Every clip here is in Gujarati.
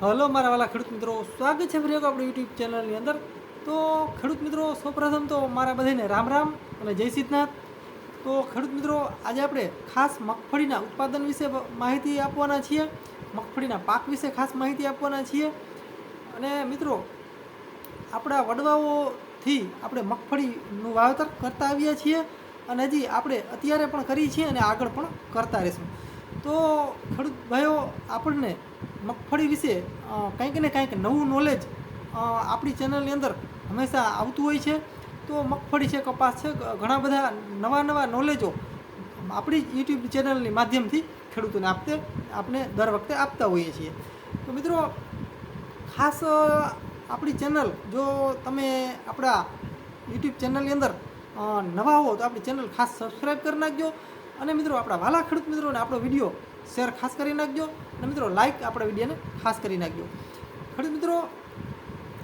હલો મારા વાલા ખેડૂત મિત્રો, સ્વાગત છે ફરી એક આપણી યુટ્યુબ ચેનલની અંદર. તો ખેડૂત મિત્રો, સૌપ્રથમ તો મારા બધાને રામ રામ અને જય સિદ્ધનાથ. તો ખેડૂત મિત્રો, આજે આપણે ખાસ મગફળીના ઉત્પાદન વિશે માહિતી આપવાના છીએ. મગફળીના પાક વિશે ખાસ માહિતી આપવાના છીએ. અને મિત્રો, આપણા વડવાઓથી આપણે મગફળીનું વાવેતર કરતા આવ્યા છીએ અને હજી આપણે અત્યારે પણ કરીએ છીએ અને આગળ પણ કરતા રહીશું. તો ખેડૂત ભાઈઓ, આપણને મગફળી વિશે કંઈક ને કંઈક નવું નોલેજ આપણી ચેનલની અંદર હંમેશા આવતું હોય છે. તો મગફળી છે, કપાસ છે ઘણા બધા નવા નવા નોલેજો આપણી યુટ્યુબ ચેનલની માધ્યમથી ખેડૂતોને આપતે આપણે દર વખતે આપતા હોઈએ છીએ. તો મિત્રો, ખાસ આપણી ચેનલ જો તમે આપણા યુટ્યુબ ચેનલની અંદર નવા હો તો આપણી ચેનલ ખાસ સબસ્ક્રાઈબ કરી નાખજો. અને મિત્રો, આપણા વાલા ખેડૂત મિત્રોને આપણો વીડિયો શેર ખાસ કરી નાખજો. અને મિત્રો લાઇક આપણા વિડીયોને ખાસ કરી નાખજો. ખરી મિત્રો,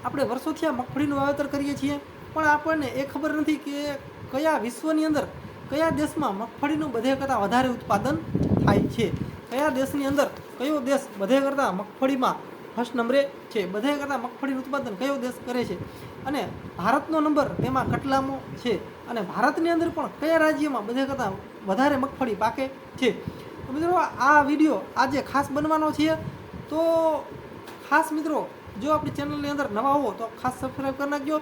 આપણે વર્ષોથી આ મગફળીનું વાવેતર કરીએ છીએ, પણ આપણને એ ખબર નથી કે કયા વિશ્વની અંદર, કયા દેશમાં મગફળીનું બધે કરતાં વધારે ઉત્પાદન થાય છે? કયા દેશની અંદર, કયો દેશ બધે કરતાં મગફળીમાં ફર્સ્ટ નંબરે છે? બધે કરતાં મગફળીનું ઉત્પાદન કયો દેશ કરે છે? અને ભારતનો નંબર તેમાં કેટલામો છે? અને ભારતની અંદર પણ કયા રાજ્યમાં બધે કરતાં વધારે મગફળી પાકે છે? મિત્રો, આ વીડિયો આજે ખાસ બનવાનો છે. તો ખાસ મિત્રો, જો આપણી ચેનલની અંદર નવા હો, તો ખાસ સબસ્ક્રાઈબ કરી નાખજો.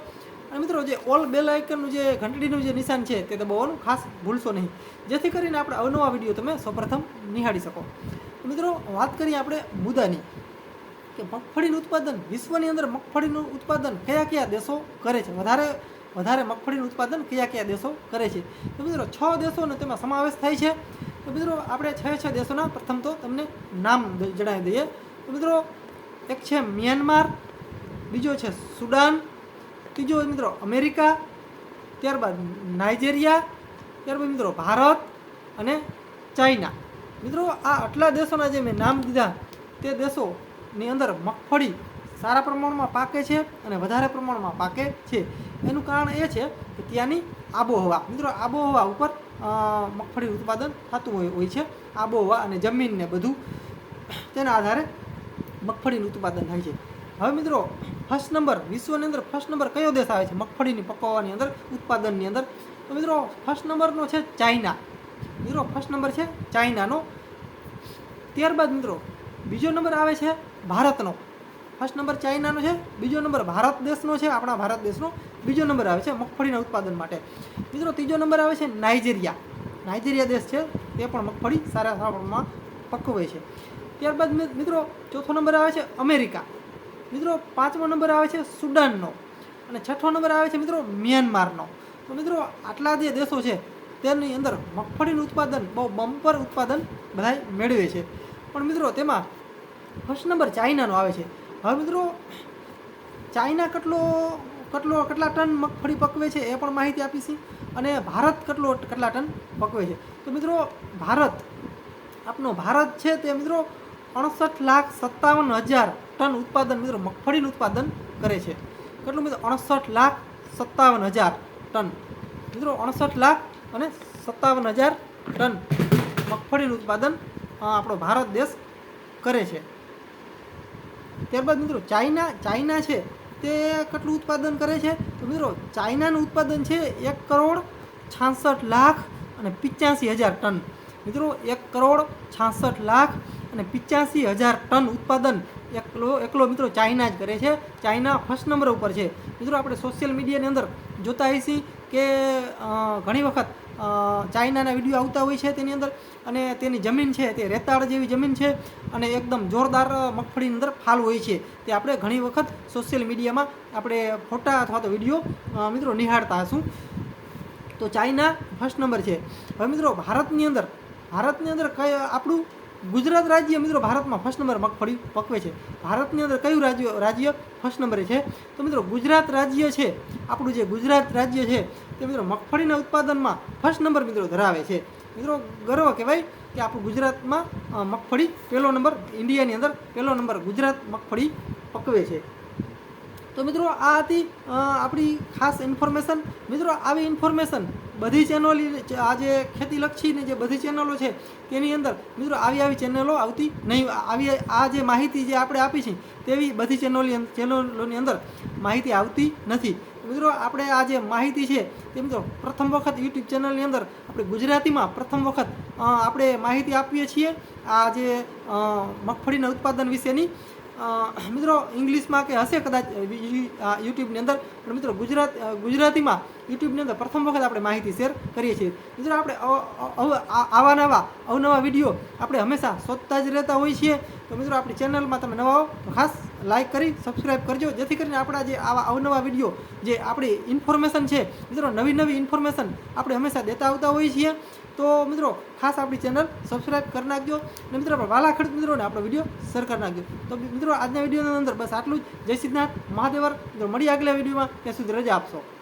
અને મિત્રો, જે ઓલ બેલ આઇકનનું જે ઘંટડીનું જે નિશાન છે, તે દબાવવાનું ખાસ ભૂલશો નહીં. જેથી કરીને આપણે અવનવા વીડિયો તમે સૌપ્રથમ નિહાળી શકો. મિત્રો, વાત કરીએ આપણે મુદ્દાની. કે મગફળીનું ઉત્પાદન વિશ્વની અંદર મગફળીનું ઉત્પાદન કયા કયા દેશો કરે છે? વધારે વધારે મગફળીનું ઉત્પાદન કયા કયા દેશો કરે છે? તો મિત્રો, છ દેશોનો તેમાં સમાવેશ થાય છે. તો મિત્રો, આપણે છ છ દેશોના પ્રથમ તો તમને નામ જણાવી દઈએ. તો મિત્રો, એક છે મ્યાનમાર, બીજો છે સુડાન, ત્રીજો મિત્રો અમેરિકા, ત્યારબાદ નાઇજેરિયા, ત્યારબાદ મિત્રો ભારત અને ચાઇના. મિત્રો, આ આટલા દેશોના જે મેં નામ દીધા, તે દેશોની અંદર મગફળી સારા પ્રમાણમાં પાકે છે અને વધારે પ્રમાણમાં પાકે છે. એનું કારણ એ છે કે ત્યાંની આબોહવા, મિત્રો, આબોહવા ઉપર મગફળી ઉત્પાદન થતું હોય હોય છે. આબોહવા અને જમીનને બધું તેના આધારે મગફળીનું ઉત્પાદન થાય છે. હવે મિત્રો ફર્સ્ટ નંબર વિશ્વની અંદર ફર્સ્ટ નંબર કયો દેશ આવે છે? મગફળીની પકવવાની અંદર, ઉત્પાદનની અંદર. તો મિત્રો ફર્સ્ટ નંબરનો છે ચાઇના. મિત્રો ફર્સ્ટ નંબર છે ચાઇનાનો. ત્યારબાદ મિત્રો, બીજો નંબર આવે છે ભારતનો. ફર્સ્ટ નંબર ચાઇનાનો છે, બીજો નંબર ભારત દેશનો છે, આપણા ભારત દેશનો બીજો નંબર આવે છે મગફળીના ઉત્પાદન માટે. મિત્રો, ત્રીજો નંબર આવે છે નાઇજેરિયા નાઇજેરિયા દેશ છે, તે પણ મગફળી સારા સારા પ્રમાણમાં પકવે છે. ત્યારબાદ મિત્રો, ચોથો નંબર આવે છે અમેરિકા મિત્રો, પાંચમો નંબર આવે છે સુડાનનો અને છઠ્ઠો નંબર આવે છે મિત્રો મ્યાનમારનો તો મિત્રો, આટલા જે દેશો છે, તેની અંદર મગફળીનું ઉત્પાદન, બહુ બમ્પર ઉત્પાદન બધાય મેળવે છે. પણ મિત્રો, તેમાં ફર્સ્ટ નંબર ચાઇનાનો આવે છે. હવે મિત્રો, ચાઇના કેટલો કેટલો, કેટલા ટન મગફળી પકવે છે એ પણ માહિતી આપીશી. અને ભારત કેટલો, કેટલા ટન પકવે છે. તો મિત્રો, ભારત, આપનો ભારત છે તે મિત્રો અડસઠ લાખ સત્તાવન હજાર ટન ઉત્પાદન મિત્રો મગફળીનું ઉત્પાદન કરે છે. કેટલું મિત્રો? અડસઠ લાખ સત્તાવન હજાર ટન. મિત્રો અડસઠ લાખ અને સત્તાવન હજાર ટન મગફળીનું ઉત્પાદન આપણો ભારત દેશ કરે છે. ત્યારબાદ મિત્રો, ચાઇના ચાઇના છે, તે કેટલું ઉત્પાદન કરે છે? તો મિત્રો, ચાઇનાનું ઉત્પાદન છે એક કરોડ છાસઠ લાખ અને પિચ્યાસી હજાર ટન. મિત્રો, એક કરોડ છાસઠ લાખ અને પિચ્યાસી હજાર ટન ઉત્પાદન એકલો એકલો મિત્રો ચાઇના જ કરે છે. ચાઇના ફર્સ્ટ નંબર ઉપર છે. મિત્રો, આપણે સોશિયલ મીડિયાની અંદર જોતા હોઈશી કે ઘણી વખત ચાઇનાના વીડિયો આવતા હોય છે તેની અંદર અને તેની જમીન છે તે રેતાળ જેવી જમીન છે અને એકદમ જોરદાર મગફળીની અંદર ફાલ હોય છે. તે આપણે ઘણી વખત સોશિયલ મીડિયામાં આપણે ફોટા અથવા તો વીડિયો મિત્રો નિહાળતા હશું. તો ચાઇના ફર્સ્ટ નંબર છે. હવે મિત્રો ભારતની અંદર ભારતની અંદર કઈ આપણું ગુજરાત રાજ્ય મિત્રો ભારતમાં ફર્સ્ટ નંબર મગફળી પકવે છે. ભારતની અંદર કયું રાજ્ય રાજ્ય ફર્સ્ટ નંબરે છે? તો મિત્રો ગુજરાત રાજ્ય છે. આપણું જે ગુજરાત રાજ્ય છે તે મિત્રો મગફળીના ઉત્પાદનમાં ફર્સ્ટ નંબર મિત્રો ધરાવે છે. મિત્રો ગર્વ કહેવાય કે આપણું ગુજરાતમાં મગફળી પહેલો નંબર ઇન્ડિયાની અંદર પહેલો નંબર ગુજરાત મગફળી પકવે છે. તો મિત્રો આ હતી આપણી ખાસ ઇન્ફોર્મેશન મિત્રો આવી ઇન્ફોર્મેશન બધી ચેનલ આ જે ખેતીલક્ષીને જે બધી ચેનલો છે, તેની અંદર મિત્રો આવી આવી ચેનલો આવતી નહીં આવી, આ જે માહિતી જે આપણે આપી છે, તેવી બધી ચેનલોની ચેનલોની અંદર માહિતી આવતી નથી. મિત્રો, આપણે આ જે માહિતી છે તે મિત્રો પ્રથમ વખત યુટ્યુબ ચેનલની અંદર, આપણે ગુજરાતીમાં પ્રથમ વખત આપણે માહિતી આપીએ છીએ આ જે મગફળીના ઉત્પાદન વિશેની. મિત્રો, ઇંગ્લિશમાં કે હશે કદાચ યુટ્યુબની અંદર, પણ મિત્રો ગુજરાત ગુજરાતીમાં યુટ્યુબની અંદર પ્રથમ વખત આપણે માહિતી શેર કરીએ છીએ. મિત્રો, આપણે આવા નવા, અવનવા વીડિયો આપણે હંમેશા શોધતા જ રહેતા હોઈએ છીએ. તો મિત્રો, આપણી ચેનલમાં તમે નવા હો ખાસ લાઇક કરી સબસ્ક્રાઇબ કરજો. જેથી કરીને આપણા જે આવા અવનવા વીડિયો જે આપણી ઇન્ફોર્મેશન છે, મિત્રો, નવી નવી ઇન્ફોર્મેશન આપણે હંમેશા દેતા આવતા હોઈએ છીએ. તો મિત્રો, ખાસ આપણી ચેનલ સબસ્ક્રાઇબ કરી નાખજો. અને મિત્રો વાલા ખેડૂત મિત્રોને આપણો વીડિયો શેર કરી નાખજો. તો મિત્રો, આજના વિડીયોની અંદર બસ આટલું જ. જય સિદ્ધનાથ, મહાદેવર. મિત્રો મળી આગલા વિડીયોમાં ત્યાં સુધી રજા આપશો.